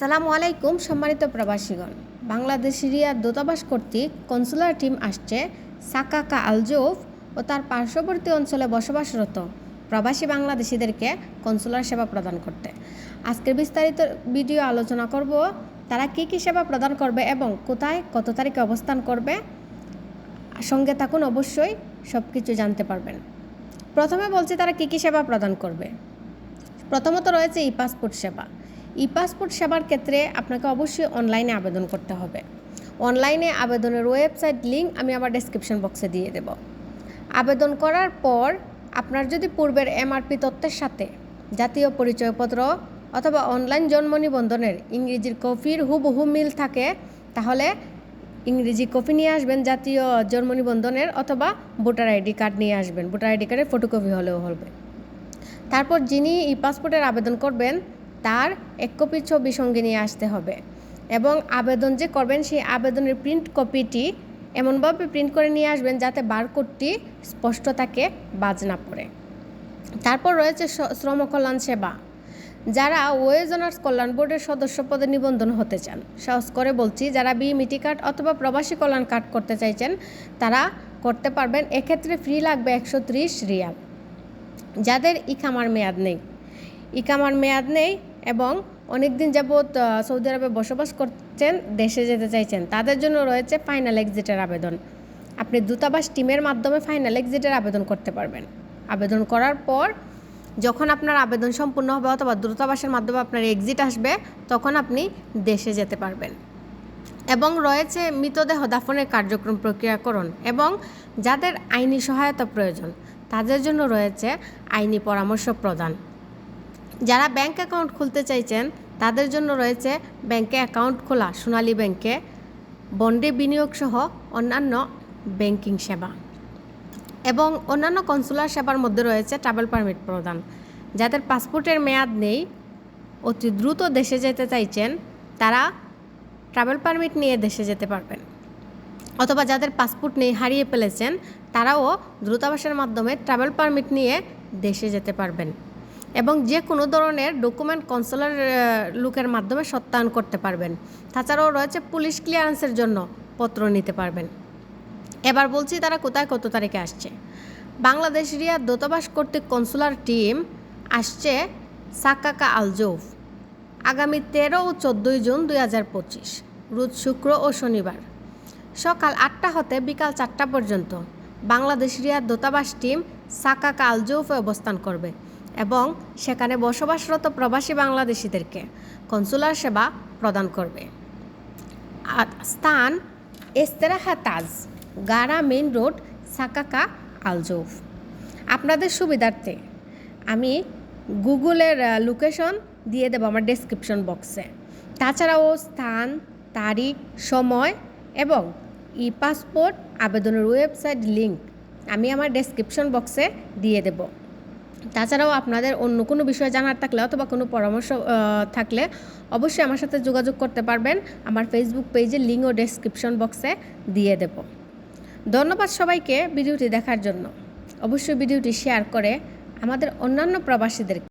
সালামু আলাইকুম, সম্মানিত প্রবাসীগণ। বাংলাদেশ সিরিয়ার দূতাবাস কর্তৃক কনসুলার টিম আসছে সাকাকা আলজৌফ ও তার পার্শ্ববর্তী অঞ্চলে বসবাসরত প্রবাসী বাংলাদেশিদেরকে কনসুলার সেবা প্রদান করতে। আজকের বিস্তারিত ভিডিও আলোচনা করব, তারা কী কী সেবা প্রদান করবে এবং কোথায় কত তারিখে অবস্থান করবে। সঙ্গে থাকুন, অবশ্যই সব কিছু জানতে পারবেন। প্রথমে বলছি তারা কী কী সেবা প্রদান করবে। প্রথমত রয়েছে ই পাসপোর্ট সেবা। ই পাসপোর্ট সেবার ক্ষেত্রে আপনাকে অবশ্যই অনলাইনে আবেদন করতে হবে। অনলাইনে আবেদনের ওয়েবসাইট লিঙ্ক আমি আমার ডেসক্রিপশন বক্সে দিয়ে দেব। আবেদন করার পর আপনার যদি পূর্বের এমআরপি তথ্যের সাথে জাতীয় পরিচয়পত্র অথবা অনলাইন জন্ম নিবন্ধনের ইংরেজির কপির হুবহু মিল থাকে, তাহলে ইংরেজি কপি নিয়ে আসবেন, জাতীয় জন্ম নিবন্ধনের অথবা ভোটার আইডি কার্ড নিয়ে আসবেন। ভোটার আইডি কার্ডের ফটোকপি হলেও হবে। তারপর যিনি ই পাসপোর্টের আবেদন করবেন তার এক কপি ছবি সঙ্গে নিয়ে আসতে হবে। এবং আবেদন যে করবেন সেই আবেদনের প্রিন্ট কপিটি এমনভাবে প্রিন্ট করে নিয়ে আসবেন যাতে বারকোডটি স্পষ্ট থাকে বাজ না পড়ে। তারপর রয়েছে শ্রম কল্যাণ সেবা। যারা ওয়েজ অনার্স কল্যাণ বোর্ডের সদস্য পদে নিবন্ধন হতে চান সাহস করে বলছি, যারা বিএমইটি কার্ড অথবা প্রবাসী কল্যাণ কার্ড করতে চাইছেন, তারা করতে পারবেন। এক্ষেত্রে ফ্রি লাগবে একশো ত্রিশ রিয়াল। যাদের ইকামার মেয়াদ নেই ইকামার মেয়াদ নেই এবং অনেক দিন যাবৎ সৌদি আরবে বসবাস করছেন, দেশে যেতে চাইছেন। তাদের জন্য রয়েছে ফাইনাল এক্সিটের আবেদন। আপনি দূতাবাস টিমের মাধ্যমে ফাইনাল এক্সিটের আবেদন করতে পারবেন। আবেদন করার পর যখন আপনার আবেদন সম্পূর্ণ হবে অথবা দূতাবাসের মাধ্যমে আপনার এক্সিট আসবে, তখন আপনি দেশে যেতে পারবেন। এবং রয়েছে মৃতদেহ দাফনের কার্যক্রম প্রক্রিয়াকরণ এবং যাদের আইনি সহায়তা প্রয়োজন, তাদের জন্য রয়েছে আইনি পরামর্শ প্রদান। যারা ব্যাংক অ্যাকাউন্ট খুলতে চাইছেন, তাদের জন্য রয়েছে ব্যাংকে অ্যাকাউন্ট খোলা, সোনালী ব্যাংকে বন্ডে বিনিয়োগ সহ অন্যান্য ব্যাংকিং সেবা। এবং অন্যান্য কনসুলার সেবার মধ্যে রয়েছে ট্রাভেল পারমিট প্রদান। যাদের পাসপোর্টের মেয়াদ নেই, অতি দ্রুত দেশে যেতে চাইছেন, তারা ট্রাভেল পারমিট নিয়ে দেশে যেতে পারবেন। অথবা যাদের পাসপোর্ট নেই, হারিয়ে ফেলেছেন, তারাও দ্রুতাবাসের মাধ্যমে ট্রাভেল পারমিট নিয়ে দেশে যেতে পারবেন। এবং যে কোনো ধরনের ডকুমেন্ট কনসুলার লুকের মাধ্যমে সত্যায়ন করতে পারবেন। তাছাড়াও রয়েছে পুলিশ ক্লিয়ারেন্সের জন্য পত্র নিতে পারবেন। এবার বলছি তারা কোথায় কত তারিখে আসছে। বাংলাদেশ রিয়াদ দূতাবাস কর্তৃক কনসুলার টিম আসছে সাকাকা আলজৌফ, আগামী তেরো ও চোদ্দোই জুন দুই হাজার পঁচিশ, রোজ শুক্র ও শনিবার। সকাল আটটা হতে বিকাল চারটা পর্যন্ত বাংলাদেশ রিয়াদ দূতাবাস টিম সাকাকা আলজৌফে অবস্থান করবে। এবং সেখানে বসবাসরত প্রবাসী বাংলাদেশিদেরকে কনসুলার সেবা প্রদান করবে। স্থান এস্তেরাহা তাজ, গারা মেইন রোড, সাকাকা, আলজৌফ। আপনাদের সুবিধার্থে আমি গুগলের লোকেশন দিয়ে দেবো আমার ডেসক্রিপশন বক্সে। তাছাড়াও স্থান, তারিখ, সময় এবং ই পাসপোর্ট, আবেদনের ওয়েবসাইট লিংক আমি আমার ডেসক্রিপশন বক্সে দিয়ে দেবো। তাছাড়াও আপনাদের অন্য কোনো বিষয়ে জানার থাকলে অথবা কোনো পরামর্শ থাকলে অবশ্যই আমার সাথে যোগাযোগ করতে পারবেন। আমার ফেসবুক পেজের লিঙ্ক ও ডেসক্রিপশন বক্সে দিয়ে দেব। ধন্যবাদ সবাইকে ভিডিওটি দেখার জন্য। অবশ্যই ভিডিওটি শেয়ার করে আমাদের অন্যান্য প্রবাসীদের